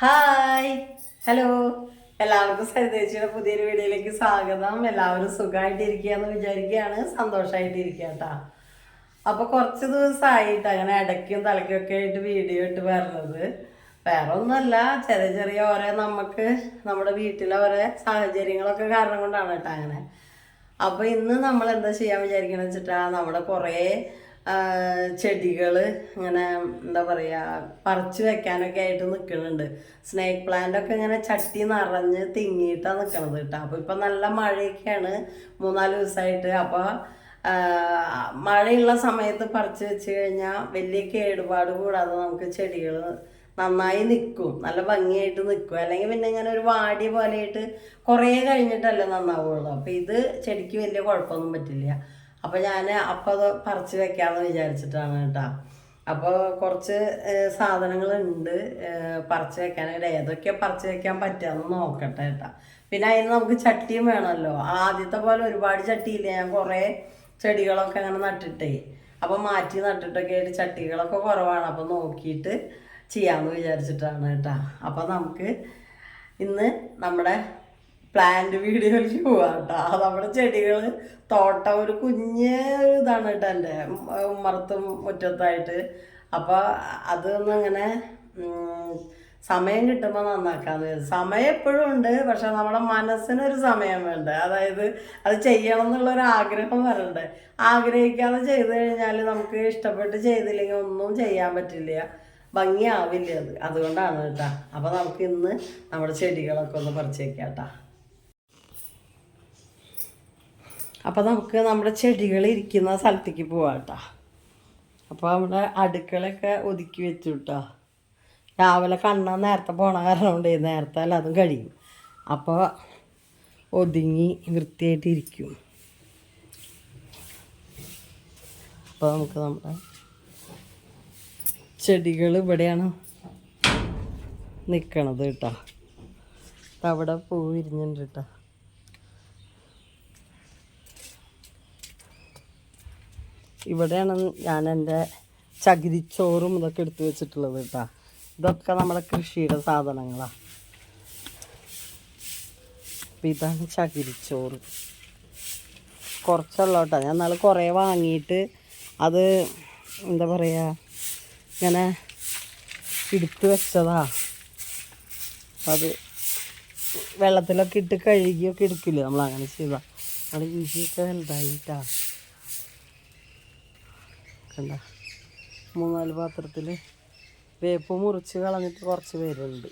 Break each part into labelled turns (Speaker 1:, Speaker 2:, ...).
Speaker 1: Hi. Hello. എല്ലാവർക്കും സരിതേച്ചിയുടെ പുതിയൊരു വീഡിയോയിലേക്ക് സ്വാഗതം. എല്ലാവരും സുഖമായിട്ടിരിക്കുകയെന്ന് വിചാരിക്കുകയാണ്. സന്തോഷമായിട്ടിരിക്കുക കേട്ടോ അപ്പോൾ കുറച്ച് ദിവസമായിട്ട് അങ്ങനെ ഇടയ്ക്കും തലയ്ക്കൊക്കെ ആയിട്ട് വീഡിയോ ഇട്ട് വരുന്നത് വേറെ ഒന്നുമല്ല ചെറിയ ചെറിയ ഓരോ നമുക്ക് നമ്മുടെ വീട്ടിലെ ഓരോ സാഹചര്യങ്ങളൊക്കെ കാരണം കൊണ്ടാണ് കേട്ടോ അങ്ങനെ. അപ്പോൾ ഇന്ന് നമ്മൾ എന്താ ചെയ്യാൻ വിചാരിക്കണമെന്ന് വെച്ചിട്ടാ നമ്മുടെ കുറേ ചെടികൾ ഇങ്ങനെ എന്താ പറയുക പറിച്ചു വെക്കാനൊക്കെ ആയിട്ട് നിൽക്കുന്നുണ്ട് സ്നേക്ക് പ്ലാന്റ് ഒക്കെ ഇങ്ങനെ ചട്ടി നിറഞ്ഞ് തിങ്ങിയിട്ടാണ് നിൽക്കണത് കേട്ടോ. അപ്പോൾ ഇപ്പം നല്ല മഴയൊക്കെയാണ് മൂന്നാൽ ദിവസമായിട്ട് അപ്പോൾ മഴയുള്ള സമയത്ത് പറിച്ച് വെച്ച് കഴിഞ്ഞാൽ വലിയ കേടുപാട് കൂടാതെ നമുക്ക് ചെടികൾ നന്നായി നിൽക്കും നല്ല ഭംഗിയായിട്ട് നിൽക്കും അല്ലെങ്കിൽ പിന്നെ ഇങ്ങനെ ഒരു വാടി പോലെയായിട്ട് കുറേ കഴിഞ്ഞിട്ടല്ലേ നന്നാവുള്ളൂ. അപ്പോൾ ഇത് ചെടിക്ക് വലിയ കുഴപ്പമൊന്നും പറ്റില്ല. അപ്പോൾ ഞാൻ അപ്പോൾ അത് പറിച്ച് വെക്കാമെന്ന് വിചാരിച്ചിട്ടാണ് കേട്ടോ. അപ്പോൾ കുറച്ച് സാധനങ്ങളുണ്ട് പറിച്ച് വെക്കാനായിട്ട് ഏതൊക്കെ പറിച്ച് വെക്കാൻ പറ്റുകയെന്ന് നോക്കട്ടെ കേട്ടോ. പിന്നെ അതിന് നമുക്ക് ചട്ടിയും വേണമല്ലോ ആദ്യത്തെ പോലെ ഒരുപാട് ചട്ടിയില്ല. ഞാൻ കുറേ ചെടികളൊക്കെ അങ്ങനെ നട്ടിട്ടേ. അപ്പോൾ മാറ്റി നട്ടിട്ടൊക്കെ ആയിട്ട് ചട്ടികളൊക്കെ കുറവാണ്. അപ്പോൾ നോക്കിയിട്ട് ചെയ്യാമെന്ന് വിചാരിച്ചിട്ടാണ് കേട്ടോ. അപ്പോൾ നമുക്ക് ഇന്ന് നമ്മുടെ പ്ലാന്റ് വീഡിയോയിലേക്ക് പോവാം നമ്മുടെ ചെടികൾ തോട്ടം ഒരു കുഞ്ഞ് ഒരു ഇതാണ് കേട്ടോ എന്റെ മറത്തും മുറ്റത്തായിട്ട്. അപ്പോൾ അതൊന്നും അങ്ങനെ സമയം കിട്ടുമ്പോൾ നന്നാക്കാന്ന്. സമയം എപ്പോഴും ഉണ്ട് പക്ഷെ നമ്മുടെ മനസ്സിനൊരു സമയം വേണ്ട. അതായത് അത് ചെയ്യണം എന്നുള്ളൊരു ആഗ്രഹം വരണ്ടേ. ആഗ്രഹിക്കാതെ ചെയ്തു കഴിഞ്ഞാൽ നമുക്ക് ഇഷ്ടപ്പെട്ട് ചെയ്തില്ലെങ്കിൽ ഒന്നും ചെയ്യാൻ പറ്റില്ല. ഭംഗിയാവില്ല അത്. അതുകൊണ്ടാണ് കേട്ടോ അപ്പോൾ നമുക്ക് ഇന്ന് നമ്മുടെ ചെടികളൊക്കെ ഒന്ന് പറിച്ചേക്കാം കേട്ടോ അപ്പോൾ നമുക്ക് നമ്മുടെ ചെടികൾ ഇരിക്കുന്ന സ്ഥലത്തേക്ക് പോവാം കേട്ടോ അപ്പോൾ നമ്മുടെ അടുക്കളയൊക്കെ ഒതുക്കി വെച്ചു കേട്ടോ രാവിലെ കണ്ണ നേരത്തെ പോണ കാരണം കൊണ്ട് നേരത്തെ അല്ല അതും കഴിയും. അപ്പോൾ ഒതുങ്ങി വൃത്തിയായിട്ട് ഇരിക്കും. അപ്പോൾ നമുക്ക് നമ്മുടെ ചെടികൾ ഇവിടെയാണ് നിൽക്കണത് കേട്ടോ. അവിടെ പൂ കേട്ടോ. ഇവിടെയാണ് ഞാൻ എന്റെ ചകിരിച്ചോറും ഇതൊക്കെ എടുത്തു വെച്ചിട്ടുള്ളത് കേട്ടോ. ഇതൊക്കെ നമ്മുടെ കൃഷിയുടെ സാധനങ്ങളാണ് അപ്പം ഇതാണ് ചകിരിച്ചോറ് കുറച്ചുള്ള കേട്ടോ. ഞാൻ നാളെ കുറേ വാങ്ങിയിട്ട് അത് എന്താ പറയുക ഇങ്ങനെ എടുത്ത് വെച്ചതാ. അത് വെള്ളത്തിലൊക്കെ ഇട്ട് കഴുകിയൊക്കെ എടുക്കില്ലേ നമ്മൾ അങ്ങനെ ചെയ്താൽ നമ്മൾ ഇഞ്ചിയൊക്കെ വലുതായിട്ടാ. കണ്ട മൂന്നാൽ പാത്രത്തിൽ വേപ്പ് മുറിച്ച് കളഞ്ഞിട്ട് കുറച്ച് പേരുണ്ട്.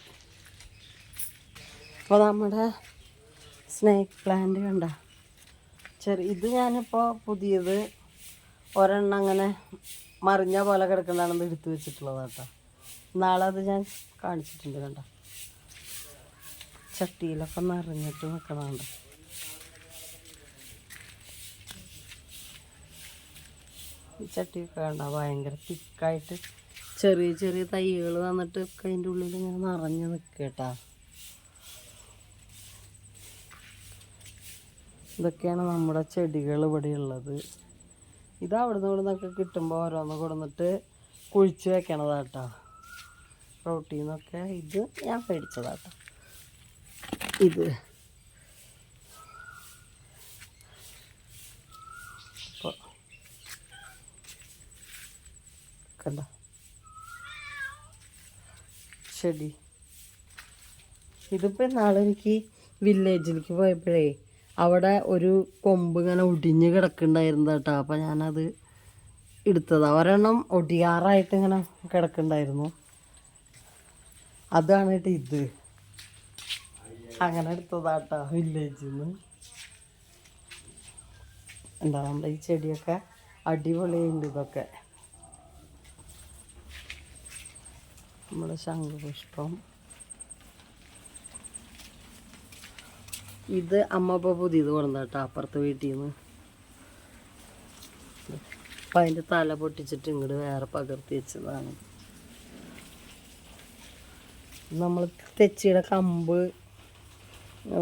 Speaker 1: അപ്പോൾ നമ്മുടെ സ്നേക്ക് പ്ലാന്റ് കണ്ട? ചെറിയ ഇത് ഞാനിപ്പോൾ പുതിയത് ഒരെണ്ണം അങ്ങനെ മറിഞ്ഞ പോലെ കിടക്കണ്ടാണെന്ന് എടുത്തു വെച്ചിട്ടുള്ളത് കേട്ടോ നാളെ അത് ഞാൻ കാണിച്ചിട്ടുണ്ട് കണ്ട? ചട്ടിയിലൊക്കെ നിറഞ്ഞിട്ട് നിൽക്കണുണ്ട് ഈ ചട്ടിയൊക്കെ കണ്ട? ഭയങ്കര തിക്കായിട്ട് ചെറിയ ചെറിയ തൈകൾ വന്നിട്ട് അതിന്റെ ഉള്ളിൽ ഇങ്ങനെ നിറഞ്ഞ് നിൽക്കട്ടാ. കേട്ടാ ഇതൊക്കെയാണ് നമ്മുടെ ചെടികൾ ഇവിടെ ഉള്ളത്. ഇത് അവിടുന്ന് ഇവിടെ നിന്നൊക്കെ കിട്ടുമ്പോൾ ഓരോന്ന് കൊടുന്നിട്ട് കുഴിച്ച് വെക്കണതാട്ടോ. പ്രോട്ടീനൊക്കെ ഇത് ഞാൻ മേടിച്ചതാട്ടോ ഇത് അപ്പോൾ കണ്ട? ചെടി. ഇതിപ്പോൾ നാളെ എനിക്ക് വില്ലേജിലേക്ക് പോയപ്പോഴേ അവിടെ ഒരു കൊമ്പ് ഇങ്ങനെ ഒടിഞ്ഞ് കിടക്കുന്നുണ്ടായിരുന്നു കേട്ടോ അപ്പോൾ ഞാനത് എടുത്തത്. ഒരെണ്ണം ഒടിയാറായിട്ട് ഇങ്ങനെ കിടക്കുന്നുണ്ടായിരുന്നു. അതാണ് കേട്ടോ ഇത്. അങ്ങനെ എടുത്തതാട്ടോ വില്ലേജിൽ നിന്ന് എന്താ നമ്മുടെ ഈ ചെടിയൊക്കെ അടിപൊളിയുണ്ട് ഇതൊക്കെ. നമ്മുടെ ശംഖുപുഷ്പം. ഇത് അമ്മ ഇപ്പോൾ പുതിയത് കൊണ്ടു കേട്ടോ അപ്പുറത്തെ വീട്ടിൽ നിന്ന് അപ്പം അതിന്റെ തല പൊട്ടിച്ചിട്ട് ഇങ്ങോട്ട് വേറെ പകർത്തി വെച്ചതാണ്. നമ്മൾ തെച്ചിയുടെ കമ്പ്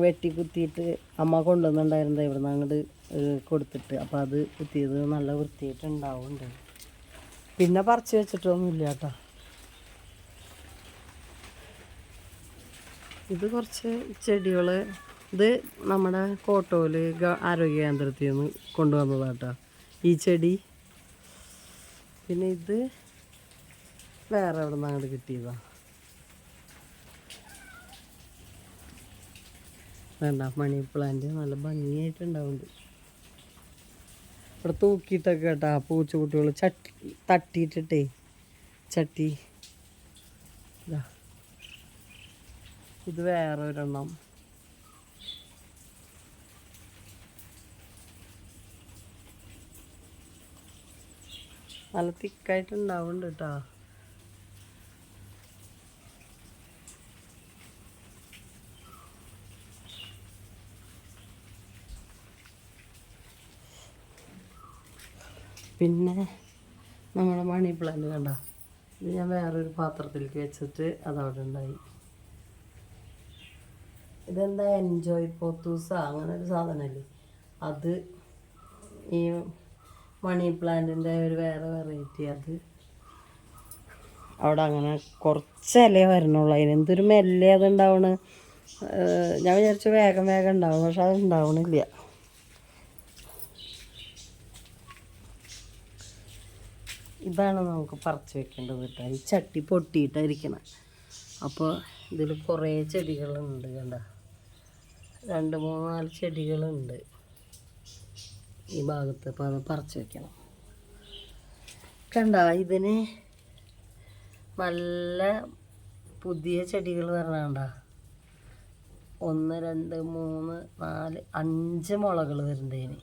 Speaker 1: വെട്ടി കുത്തിയിട്ട് അമ്മ ഇവിടെ ഇവിടുന്ന് അങ്ങോട്ട് കൊടുത്തിട്ട്. അപ്പോൾ അത് കുത്തിയത് നല്ല വൃത്തിയായിട്ട് ഉണ്ടാവുന്നുണ്ട്. പിന്നെ പറിച്ച് വെച്ചിട്ടൊന്നുമില്ല കേട്ടോ. ഇത് കുറച്ച് ചെടികൾ ഇത് നമ്മുടെ കോട്ടോൽ ആരോഗ്യ കേന്ദ്രത്തിൽ നിന്ന് കൊണ്ടുവന്നതാട്ടോ. ഈ ചെടി. പിന്നെ ഇത് വേറെ എവിടെ നിന്ന് അങ്ങോട്ട് കിട്ടിയതാ? വേണ്ട മണി പ്ലാന്റ് നല്ല ഭംഗിയായിട്ടുണ്ടാവുന്നുണ്ട്. ഇവിടെ തൂക്കിയിട്ടൊക്കെ കേട്ടോ പൂച്ചക്കുട്ടികൾ ചട്ടി തട്ടിയിട്ടിട്ടേ ചട്ടി ഇതാ ഇത് വേറെ ഒരെണ്ണം നല്ല തിക്കായിട്ട് ഉണ്ടാവുന്നുണ്ട് കേട്ടോ പിന്നെ നമ്മുടെ മണി പ്ലാന്റ് കണ്ട. ഇത് ഞാൻ വേറൊരു പാത്രത്തിലേക്ക് വെച്ചിട്ട് അതവിടെ ഉണ്ടായി. ഇതെന്താ എൻജോയ് പോത്തൂസ അങ്ങനെ ഒരു സാധനമല്ലേ അത് ഈ മണി പ്ലാന്റിന്റെ ഒരു വേറെ വെറൈറ്റി അത്. അവിടെ അങ്ങനെ കുറച്ച് ഇലയെ വരണുള്ളൂ. അതിന് എന്തൊരു മെല്ലെ അത് ഉണ്ടാവണ് ഞാൻ വിചാരിച്ചു വേഗം വേഗം ഉണ്ടാവും പക്ഷെ അത് ഉണ്ടാവണില്ല. ഇതാണ് നമുക്ക് പറിച്ച് വെക്കേണ്ടത് കേട്ടോ. ഈ ചട്ടി പൊട്ടിയിട്ടായിരിക്കണം. അപ്പോൾ ഇതിൽ കുറേ ചെടികളുണ്ട് കണ്ട? രണ്ട് മൂന്ന് നാല് ചെടികളുണ്ട്. ഈ ഭാഗത്ത് അപ്പോൾ അത് പറിച്ച് വെക്കണം. കണ്ട ഇതിന് നല്ല പുതിയ ചെടികൾ വരണണ്ട ഒന്ന് രണ്ട് മൂന്ന് നാല് അഞ്ച് മുളകൾ വരുന്നതിന്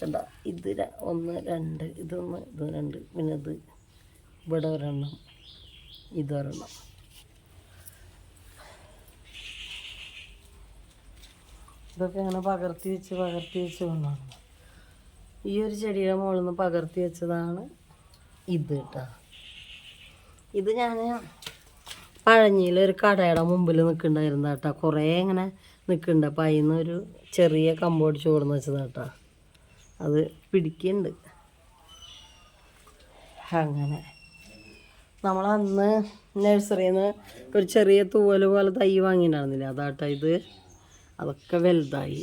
Speaker 1: കണ്ട ഇത് ഒന്ന് രണ്ട് ഇതൊന്ന് ഇത് രണ്ട് പിന്നെ ഇത് ഇവിടെ ഒരെണ്ണം ഇതൊരെണ്ണം ഇതൊക്കെ അങ്ങനെ പകർത്തി വെച്ച് പകർത്തി വെച്ച് കൊണ്ടാണ് ഈ ഒരു ചെടിയുടെ മുകളിൽ നിന്ന് പകർത്തി വെച്ചതാണ് ഇത് കേട്ടോ. ഇത് ഞാൻ പഴഞ്ഞിയിൽ ഒരു കടയുടെ മുമ്പിൽ നിൽക്കണ്ടായിരുന്നു കേട്ടോ. കുറേ ഇങ്ങനെ നിൽക്കുന്നുണ്ട് അപ്പം അതിൽ ഒരു ചെറിയ കമ്പോടിച്ച് കൊടുന്ന് വെച്ചതാട്ടോ അത് പിടിക്കുന്നുണ്ട് അങ്ങനെ. നമ്മൾ അന്ന് നഴ്സറിയിൽ നിന്ന് ഒരു ചെറിയ തൂവൽ പോലെ തൈ വാങ്ങിയിട്ടുണ്ടായിരുന്നില്ല? അതാട്ടോ ഇത്. അതൊക്കെ വലുതായി.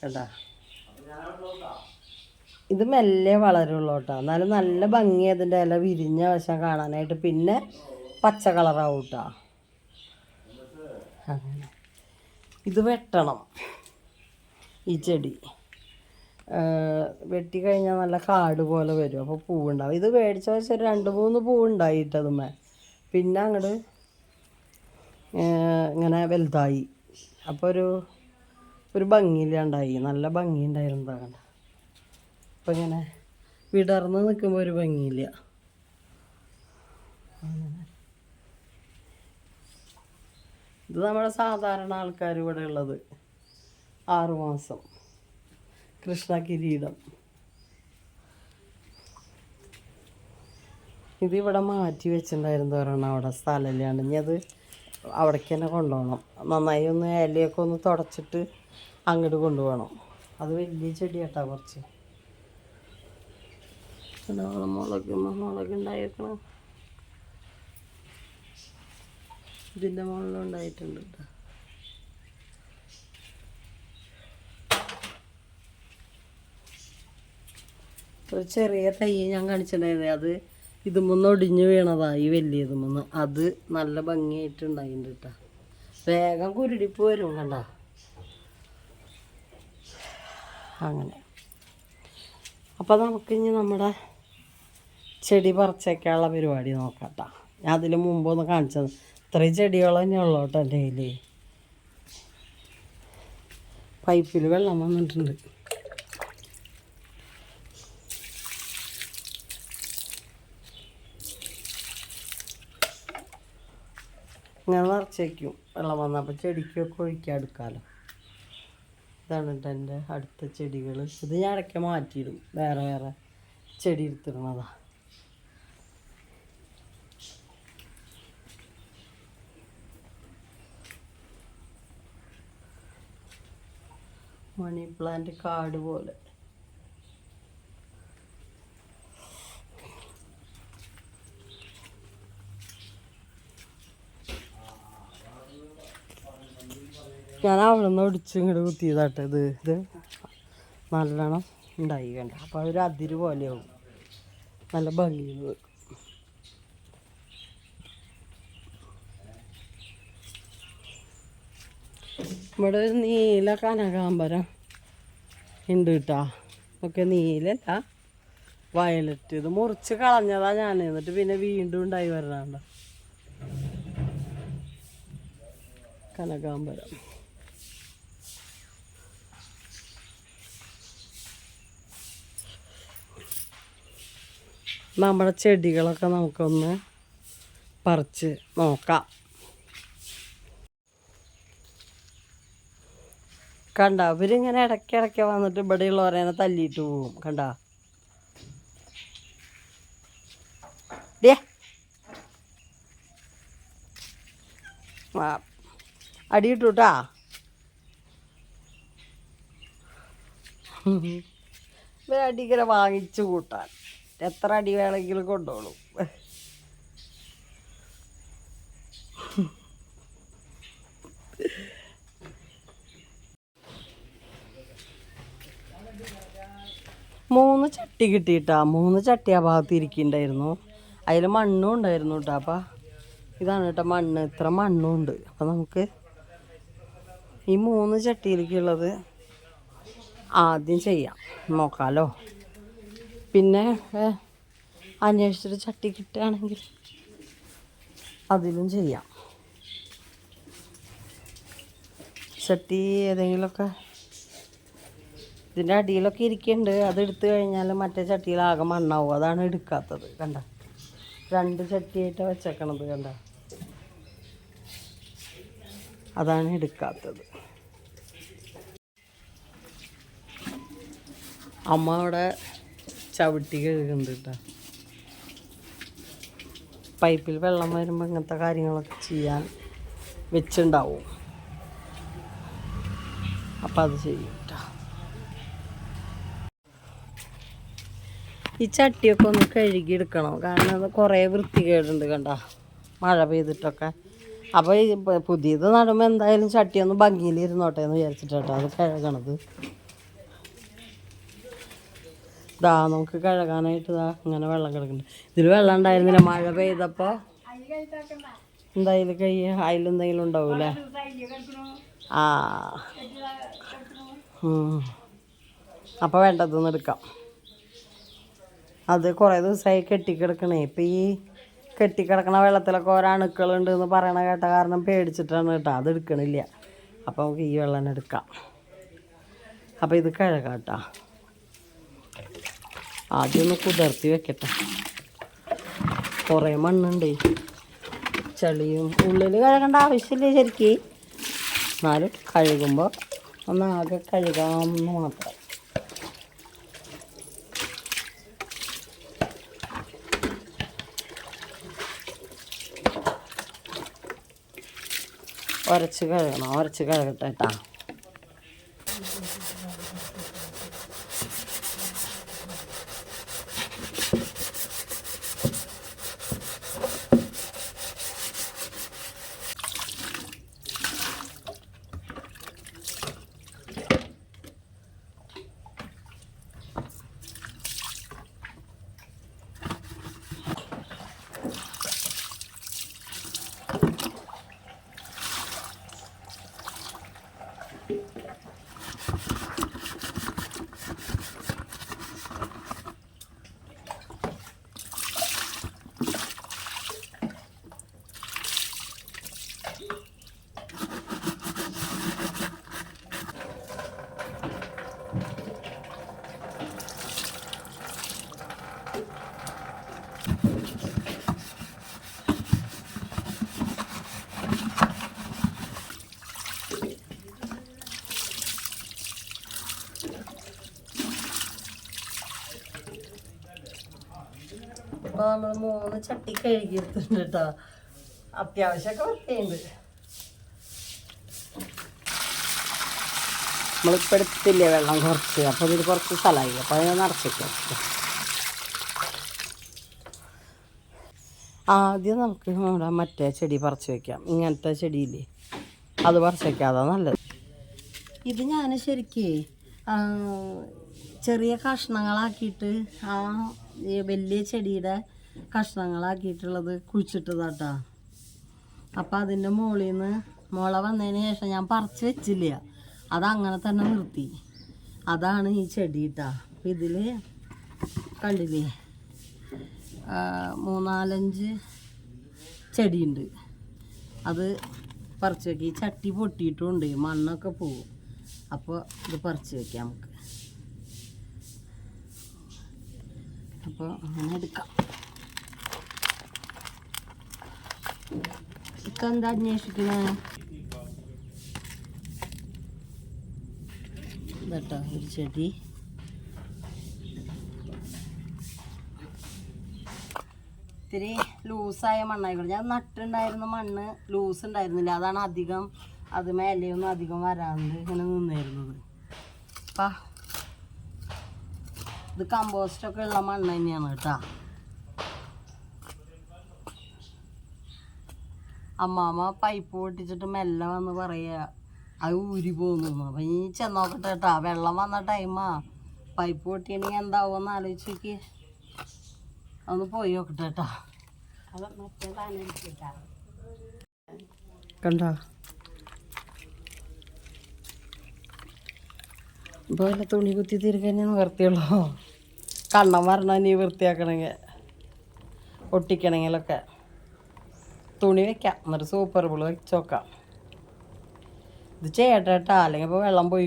Speaker 1: കേട്ടാ ഇത് മെല്ലെ വളരുള്ളൂ കേട്ടോ. എന്നാലും നല്ല ഭംഗി അതിന്റെ ഇല വിരിഞ്ഞ വശം കാണാനായിട്ട്. പിന്നെ പച്ച കളറാവും കേട്ടോ. അങ്ങനെ. ഇത് വെട്ടണം. ഈ ചെടി. വെട്ടി കഴിഞ്ഞാൽ നല്ല കാട് പോലെ വരും. അപ്പോൾ പൂവുണ്ടാവും. ഇത് മേടിച്ച വെച്ച ഒരു രണ്ട് മൂന്ന് പൂവുണ്ടായിട്ടതുമേ പിന്നെ അങ്ങോട്ട് ഇങ്ങനെ വലുതായി. അപ്പോൾ ഒരു ഒരു ഭംഗിയില്ലാണ്ടായി. നല്ല ഭംഗി ഉണ്ടായിരുന്നതാണ് അപ്പം ഇങ്ങനെ വിടർന്ന് നിൽക്കുമ്പോൾ ഒരു ഭംഗിയില്ല. ഇത് നമ്മുടെ സാധാരണ ആൾക്കാർ ഇവിടെ ഉള്ളത്. ആറുമാസം കൃഷ്ണ കിരീടം. ഇതിവിടെ മാറ്റി വെച്ചിട്ടുണ്ടായിരുന്നു ഒരെണ്ണം അവിടെ സ്ഥലമില്ലാണ്ട്. ഇനി അത് അവിടേക്ക് തന്നെ കൊണ്ടുപോകണം. നന്നായി ഒന്ന് ഇലയൊക്കെ ഒന്ന് തുടച്ചിട്ട് അങ്ങോട്ട് കൊണ്ടുപോകണം. അത് വലിയ ചെടിയാട്ടാ കുറച്ച്. മുളക് മുളക് ഉണ്ടായിരിക്കണം ഇതിന്റെ മുകളിലും ഉണ്ടായിട്ടുണ്ട് കേട്ടോ ഒരു ചെറിയ തൈ ഞാൻ കാണിച്ചിട്ടുണ്ടായിരുന്നേ. അത് ഇതുമൊന്ന് ഒടിഞ്ഞു വീണതാ ഈ വലിയതുമൊന്ന് അത് നല്ല ഭംഗിയായിട്ടുണ്ടായിട്ടുണ്ട് കേട്ടോ വേഗം കുരുടിപ്പ് വരും കണ്ട. അങ്ങനെ. അപ്പോൾ നമുക്കിനി നമ്മുടെ ചെടി പറിച്ചേക്കാനുള്ള പരിപാടി നോക്കാം ഞാൻ അതിന് മുമ്പൊന്ന് കാണിച്ചത്. ഇത്രയും ചെടികൾ തന്നെ ഉള്ളൂ കേട്ടോ എന്റെ കയ്യിൽ പൈപ്പിൽ വെള്ളം വന്നിട്ടുണ്ട്. ഇങ്ങനെ നിറച്ച് വയ്ക്കും വെള്ളം വന്നപ്പോൾ ചെടിക്കൊക്കെ ഒഴിക്കാൻ എടുക്കാമല്ലോ ഇതാണ് എന്റെ അടുത്ത ചെടികൾ ഇത് ഞാൻ ഇടയ്ക്ക് മാറ്റിയിടും. വേറെ വേറെ ചെടി എടുത്തിടുന്നതാ. മണി പ്ലാന്റ് കാട് പോലെ. ഞാൻ അവിടെ നിന്ന് ഒടിച്ച് ഇങ്ങോട്ട് കുത്തിയതാട്ടെ ഇത്. ഇത് നല്ലോണം ഉണ്ടായി കണ്ട. അപ്പോൾ അതൊരു അതിര് പോലെയാവും. നല്ല ഭംഗി ഇവിടെ ഒരു നീല കനകാമ്പരം ഉണ്ട് കേട്ടോ ഒക്കെ നീലല്ല വയലറ്റ്. ഇത് മുറിച്ച് കളഞ്ഞതാ ഞാൻ എന്നിട്ട് പിന്നെ വീണ്ടും ഉണ്ടായി വരണ കനകാമ്പരം. നമ്മുടെ ചെടികളൊക്കെ നമുക്കൊന്ന് പറിച്ച് നോക്കാം. കണ്ട അവരിങ്ങനെ ഇടയ്ക്കിടയ്ക്ക് വന്നിട്ട് ഇവിടെയുള്ളവരെന്നെ തല്ലിയിട്ട് പോവും. കണ്ട? അടിയിട്ടുട്ടാ? ഇവർ അടിക്കര വാങ്ങിച്ചു കൂട്ടാൻ. എത്ര അടി വേണമെങ്കിലും കൊണ്ടോളൂ. മൂന്ന് ചട്ടി കിട്ടിയിട്ടാ. മൂന്ന് ചട്ടി ആ ഭാഗത്ത് ഇരിക്കുന്നുണ്ടായിരുന്നു അതിൽ മണ്ണും ഉണ്ടായിരുന്നു കേട്ടോ. അപ്പം ഇതാണ് കേട്ടോ മണ്ണ്. ഇത്ര മണ്ണും ഉണ്ട് അപ്പം നമുക്ക് ഈ മൂന്ന് ചട്ടിയിലേക്കുള്ളത് ആദ്യം ചെയ്യാം. നോക്കാമല്ലോ പിന്നെ അന്വേഷിച്ചിട്ട് ചട്ടി കിട്ടുകയാണെങ്കിൽ അതിലും ചെയ്യാം. ചട്ടി ഏതെങ്കിലുമൊക്കെ ഇതിന്റെ അടിയിലൊക്കെ ഇരിക്കുന്നുണ്ട്. അത് എടുത്തു കഴിഞ്ഞാൽ മറ്റേ ചട്ടിയിലാകെ മണ്ണാവും. അതാണ് എടുക്കാത്തത് കണ്ട? രണ്ട് ചട്ടിയായിട്ട് വെച്ചേക്കണത് കണ്ട? അതാണ് എടുക്കാത്തത്. അമ്മ അവിടെ ചവിട്ടി കഴുകുന്നുണ്ട് കേട്ടോ. പൈപ്പിൽ വെള്ളം വരുമ്പോൾ ഇങ്ങനത്തെ കാര്യങ്ങളൊക്കെ ചെയ്യാൻ വെച്ചിണ്ടാവും. അപ്പം അത് ചെയ്യും കേട്ടോ. ഈ ചട്ടിയൊക്കെ ഒന്ന് കഴുകി എടുക്കണം. കാരണം അത് കുറേ വൃത്തികേടുണ്ട് കണ്ട. മഴ പെയ്തിട്ടൊക്കെ. അപ്പോൾ പുതിയത് നടുമ്പോൾ എന്തായാലും ചട്ടിയൊന്ന് ഭംഗിയിലിരുന്നോട്ടെ എന്ന് വിചാരിച്ചിട്ടോ അത് കഴുകണത്. ദാ നമുക്ക് കഴുകാനായിട്ട് ഇതാ ഇങ്ങനെ വെള്ളം കിടക്കുന്നുണ്ട്. ഇതിൽ വെള്ളം ഉണ്ടായിരുന്നില്ല മഴ പെയ്തപ്പോൾ എന്തായാലും കൈ അതിലെന്തെങ്കിലും ഉണ്ടാവൂലേ? ആ. അപ്പോൾ വേണ്ടതൊന്നും എടുക്കാം. അത് കുറേ ദിവസമായി കെട്ടിക്കിടക്കണേ. ഇപ്പം ഈ കെട്ടിക്കിടക്കണ വെള്ളത്തിലൊക്കെ ഓരോ അണുക്കളുണ്ട് എന്ന് പറയണ കേട്ട കാരണം പേടിച്ചിട്ടാണ് കേട്ടോ അത് എടുക്കണില്ല. അപ്പോൾ നമുക്ക് ഈ വെള്ളം എടുക്കാം. അപ്പോൾ ഇത് കഴുകാം കേട്ടോ. ആദ്യം ഒന്ന് കുതിർത്തി വെക്കട്ടെ. കുറേ മണ്ണുണ്ട്. ചളിയും ഉള്ളിൽ കഴുകേണ്ട ആവശ്യമില്ല ശരിക്ക്. എന്നാലും കഴുകുമ്പോൾ ഒന്ന് ആകെ കഴുകാമെന്ന് മാത്രം. ഉരച്ച് കഴുകണം ഉരച്ച് കഴുകട്ടെ കേട്ടാ നമ്മൾ മൂന്ന് ചട്ടി കഴുകി എടുത്തിട്ടുണ്ട് കേട്ടോ അത്യാവശ്യമൊക്കെ വൃത്തിയുണ്ട്. നമ്മളിപ്പോൾ എടുത്തില്ലേ വെള്ളം കുറച്ച്? അപ്പോൾ ഇതിൽ കുറച്ച് സ്ഥലമായി. അപ്പോൾ അതിനെ നിറച്ചേക്കാം ആദ്യം നമുക്ക് നമ്മുടെ മറ്റേ ചെടി പറിച്ച് വെക്കാം. ഇങ്ങനത്തെ ചെടിയില്ലേ? അത് പറിച്ച് വെക്കാം. അതാ നല്ലത്.
Speaker 2: ഇത് ഞാൻ ശരിക്കേ ചെറിയ കഷ്ണങ്ങളാക്കിയിട്ട് ആ വലിയ ചെടിയുടെ കഷ്ണങ്ങളാക്കിയിട്ടുള്ളത് കുഴിച്ചിട്ടതാട്ടാ. അപ്പം അതിന്റെ മുകളിൽ നിന്ന് മുള വന്നതിന് ശേഷം ഞാൻ പറിച്ച് വെച്ചില്ല. അതങ്ങനെ തന്നെ നിർത്തി. അതാണ് ഈ ചെടി കേട്ടാ അപ്പം ഇതിൽ കണ്ടില്ലേ? മൂന്നാലഞ്ച് ചെടിയുണ്ട്. അത് പറിച്ച് വെക്കുക ഈ ചട്ടി പൊട്ടിയിട്ടുണ്ട് മണ്ണൊക്കെ പോകും അപ്പോൾ ഇത് പറിച്ച് വെക്കാം നമുക്ക്. അപ്പോൾ അങ്ങനെ എടുക്കാം. ഇക്ക എന്താ അന്വേഷിക്കണേ ഇതട്ടോ ഒരു ചെടി ഇത്തിരി ലൂസായ മണ്ണായിക്കോട്ടെ. ഞാൻ നട്ടുണ്ടായിരുന്ന മണ്ണ് ലൂസ് ഉണ്ടായിരുന്നില്ല. അതാണ് അധികം അത് മേലെയൊന്നും അധികം വരാണ്ട് ഇങ്ങനെ നിന്നിരുന്നത്. അപ്പം ഇത് കമ്പോസ്റ്റൊക്കെ ഉള്ള മണ്ണ് തന്നെയാണ് കേട്ടോ. അമ്മാമ്മ പൈപ്പ് പൊട്ടിച്ചിട്ട് മെല്ലെ വന്ന് പറയുക അത് ഊരി പോകുന്നു. അപ്പം നീ ചെന്നോക്കട്ടെ കേട്ടാ വെള്ളം വന്ന ടൈമാ പൈപ്പ് പൊട്ടിയാണെങ്കിൽ എന്താവുമെന്ന് ആലോചിച്ച് നോക്കി. ഒന്ന് പോയി നോക്കട്ടെ കേട്ടാ കണ്ടോ? ഇപ്പോൾ വല്ല തുണി കുത്തി തിരികെ നിവർത്തിയുള്ളൂ? കണ്ണം വരണം നീ വൃത്തിയാക്കണമെങ്കിൽ. ഒട്ടിക്കണമെങ്കിലൊക്കെ. തുണി വെക്കാം. എന്നിട്ട് സൂപ്പർ ബിൾ വെച്ചോക്കാം ഇത് ചെയ്യട്ടെ കേട്ടാ അല്ലെങ്കിൽ ഇപ്പോൾ വെള്ളം പോയി.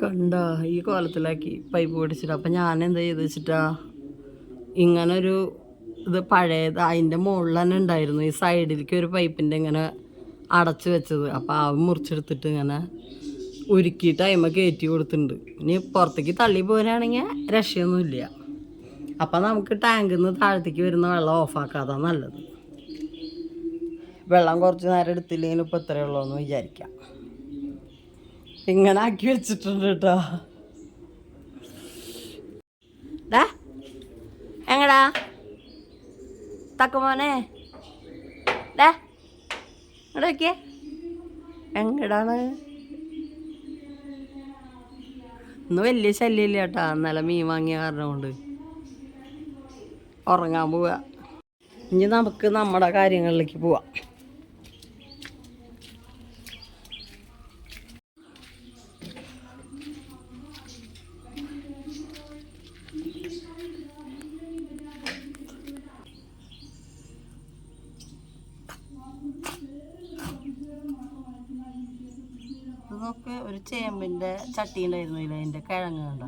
Speaker 2: കണ്ട ഈ കോലത്തിലാക്കി പൈപ്പ് പിടിച്ചിട്ട് അപ്പം ഞാൻ എന്താ ചെയ്ത് വെച്ചിട്ടാ ഇങ്ങനൊരു ഇത് പഴയത് അതിന്റെ മുകളിൽ തന്നെ ഉണ്ടായിരുന്നു. ഈ സൈഡിലേക്ക് ഒരു പൈപ്പിന്റെ ഇങ്ങനെ അടച്ചു വെച്ചത്. അപ്പോൾ ആ മുറിച്ചെടുത്തിട്ട് ഇങ്ങനെ ഉരുക്കിയിട്ട് അതിമ കയറ്റി കൊടുത്തിട്ടുണ്ട്. ഇനി പുറത്തേക്ക് തള്ളി പോരാണെങ്കിൽ രക്ഷയൊന്നുമില്ല. അപ്പം നമുക്ക് ടാങ്കിൽ നിന്ന് താഴത്തേക്ക് വരുന്ന വെള്ളം ഓഫാക്കാതാ നല്ലത്. വെള്ളം കുറച്ച് നേരം എടുത്തില്ലെങ്കിൽ ഇപ്പോൾ ഇത്രയേ ഉള്ളൂ എന്ന് വിചാരിക്കാം. ഇങ്ങനെ ആക്കി വെച്ചിട്ടുണ്ട് കേട്ടോ. എങ്ങടാ? തക്കമോനെ ഡാ എങ്ങടാണ്? ഇന്ന് വലിയ ശല്യമില്ല നല്ല ഇന്നലെ മീൻ വാങ്ങിയ കാരണം കൊണ്ട്. ഉറങ്ങാൻ പോവുക ഇനി നമുക്ക് നമ്മുടെ കാര്യങ്ങളിലേക്ക് പോവാം. ഒരു ചേമ്പിന്റെ ചട്ടി ഉണ്ടായിരുന്നു ഇല്ല അതിന്റെ കിഴങ്ങ് കണ്ട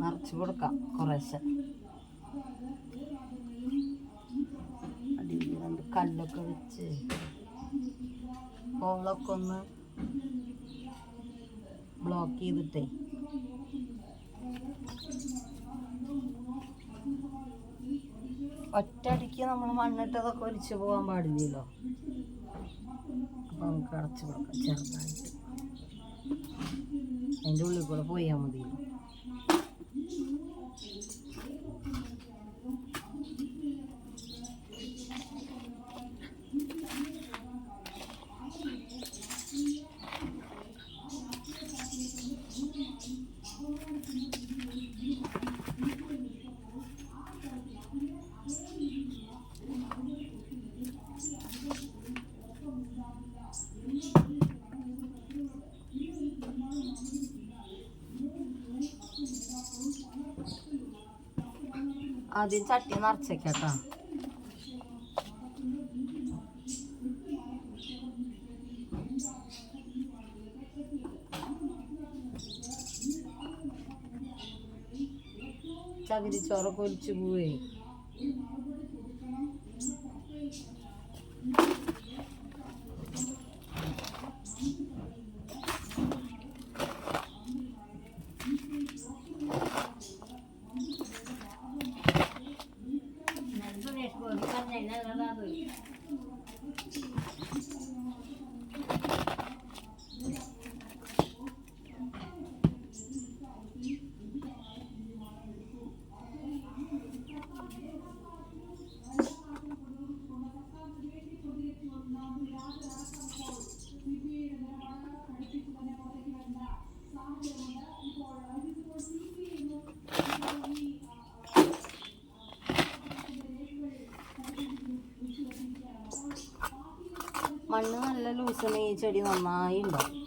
Speaker 2: നിറച്ച് കൊടുക്കാം കുറേശ്ശെ. രണ്ട് കല്ലൊക്കെ വെച്ച് ഹോളൊക്കെ ഒന്ന് ബ്ലോക്ക് ചെയ്തിട്ടേ. ഒറ്റയടിക്ക് നമ്മൾ മണ്ണിട്ടതൊക്കെ ഒലിച്ചു പോകാൻ പാടില്ലല്ലോ. അപ്പോൾ നമുക്ക് അടച്ചു കൊടുക്കാം ചെറുതായിട്ട്. അതിന്റെ ഉള്ളിൽ കൂടെ പോയാൽ മതി ആദ്യം ചട്ടി നിറച്ചേക്കട്ടോ ചകിരിച്ചോറൊക്കെ ഒലിച്ചു പോവേ. സീസൺ ഈ ചെടി നന്നായി ഉണ്ടാവും കുറച്ചും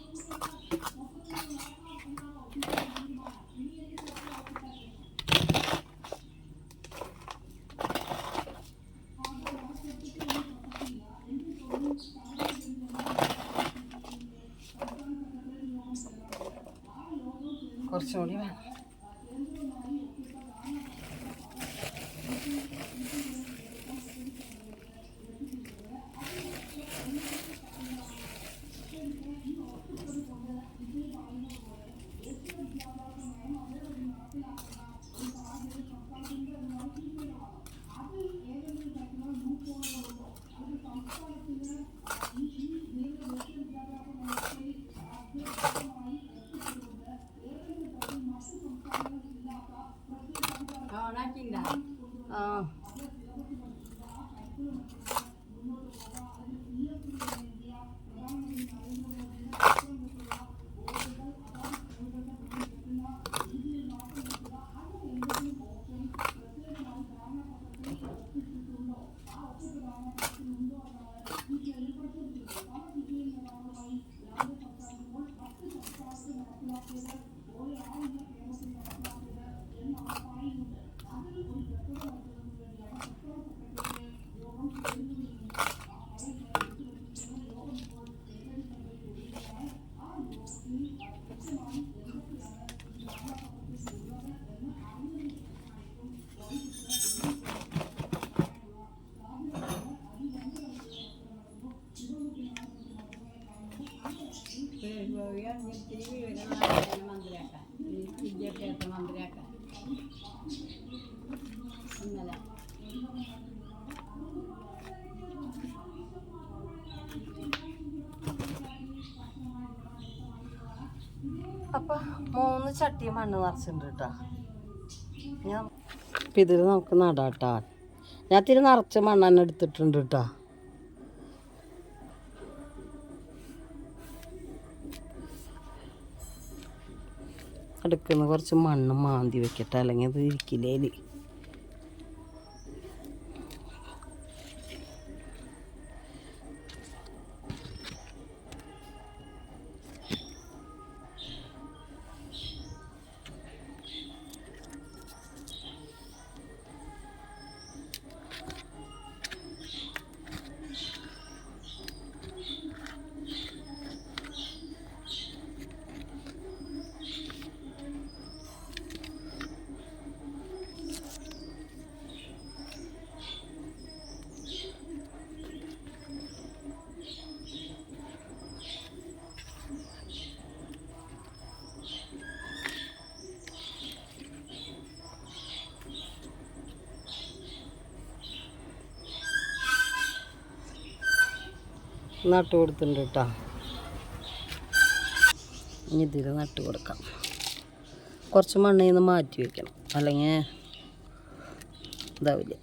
Speaker 2: അപ്പൊ മൂന്ന് ചട്ടി മണ്ണ് നിറച്ചിട്ടുണ്ട് കേട്ടോ ഞാൻ അപ്പം ഇതിൽ നമുക്ക് നടാട്ടാ ഞാൻ തിരി നിറച്ച് മണ്ണ് തന്നെ എടുത്തിട്ടുണ്ട് കേട്ടോ അടുക്കുന്ന കുറച്ച് മണ്ണ് മാന്തി വെക്കട്ടെ അല്ലെങ്കിൽ അത് ഇരിക്കില്ലേൽ നട്ട് കൊടുത്തിട്ടുണ്ട് കേട്ടോ. ഇനി ഇതിൽ നട്ട് കൊടുക്കാം. കുറച്ച് മണ്ണിൽ നിന്ന് മാറ്റി വയ്ക്കണം അല്ലെങ്കിൽ ഇതാവില്ല.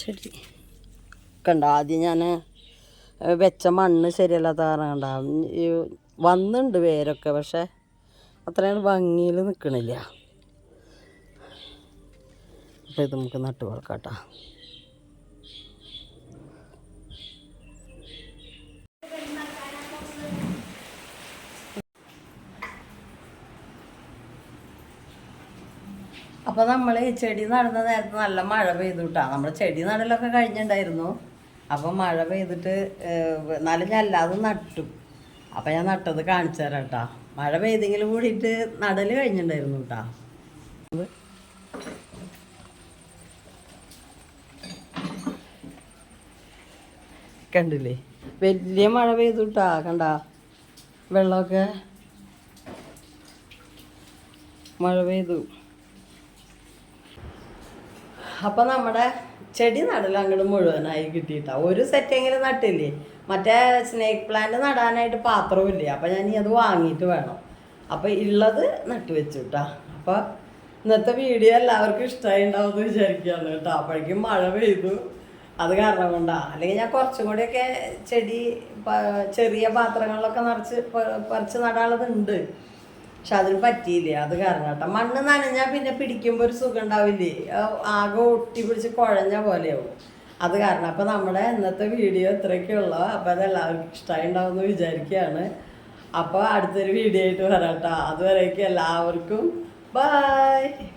Speaker 2: ശരി. കണ്ട ആദ്യം ഞാൻ വെച്ച മണ്ണ് ശരിയല്ലാത്ത കാരണം കണ്ട വന്നിട്ടുണ്ട് വേരൊക്കെ പക്ഷെ അത്രയും ഭംഗിയിൽ നിൽക്കണില്ല അപ്പോൾ ഇത് നമുക്ക് നട്ട് വളർക്കാട്ടോ കേട്ടോ. അപ്പോൾ നമ്മൾ ചെടി നടുന്ന നേരത്ത് നല്ല മഴ പെയ്തു കിട്ടാം. നമ്മൾ ചെടി നടലൊക്കെ കഴിഞ്ഞിട്ടുണ്ടായിരുന്നു. അപ്പോൾ മഴ പെയ്തിട്ട് നല്ല അല്ലാതെ നട്ടു. അപ്പോൾ ഞാൻ നട്ടത് കാണിച്ചു തരാം കേട്ടോ. മഴ പെയ്തെങ്കിലും കൂടിയിട്ട് നടൽ കഴിഞ്ഞിട്ടുണ്ടായിരുന്നു കേട്ടോ. കണ്ടില്ലേ? വലിയ മഴ പെയ്തു കേട്ടാ കണ്ട? വെള്ളമൊക്കെ മഴ പെയ്തു. അപ്പൊ നമ്മുടെ ചെടി നടൽ അങ്ങോട്ട് മുഴുവനായി കിട്ടിയിട്ടാ. ഒരു സെറ്റെങ്കിലും നട്ടില്ലേ? മറ്റേ സ്നേക്ക് പ്ലാന്റ് നടാനായിട്ട് പാത്രമില്ലേ അപ്പൊ ഞാൻ അത് വാങ്ങിയിട്ട് വേണം. അപ്പൊ ഉള്ളത് നട്ടു വെച്ചു കേട്ടാ അപ്പൊ ഇന്നത്തെ വീഡിയോ എല്ലാവർക്കും ഇഷ്ടമായി ഉണ്ടാവും എന്ന് വിചാരിക്കുകയാണ് കേട്ടോ. അപ്പോഴേക്കും മഴ പെയ്തു. അത് കാരണം കൊണ്ടാ. അല്ലെങ്കിൽ ഞാൻ കുറച്ചും കൂടിയൊക്കെ ചെടി ചെറിയ പാത്രങ്ങളിലൊക്കെ നിറച്ച് പറിച്ച് നടാനുള്ളതുണ്ട്.
Speaker 1: പക്ഷെ അതിന് പറ്റിയില്ല. അത് കാരണം കേട്ടോ. മണ്ണ് നനഞ്ഞാൽ പിന്നെ പിടിക്കുമ്പോൾ ഒരു സുഖം ഉണ്ടാവില്ലേ? ആകെ ഒട്ടി പിടിച്ച് കുഴഞ്ഞ പോലെയാവും. അത് കാരണം. അപ്പോൾ നമ്മുടെ ഇന്നത്തെ വീഡിയോ ഇത്രയൊക്കെ ഉള്ളൂ. അപ്പോൾ അതെല്ലാവർക്കും ഇഷ്ടമായി ഉണ്ടാവും എന്ന് വിചാരിക്കുകയാണ്. അപ്പോൾ അടുത്തൊരു വീഡിയോ ആയിട്ട് വരാം കേട്ടോ. അതുവരേക്കും എല്ലാവർക്കും. ബൈ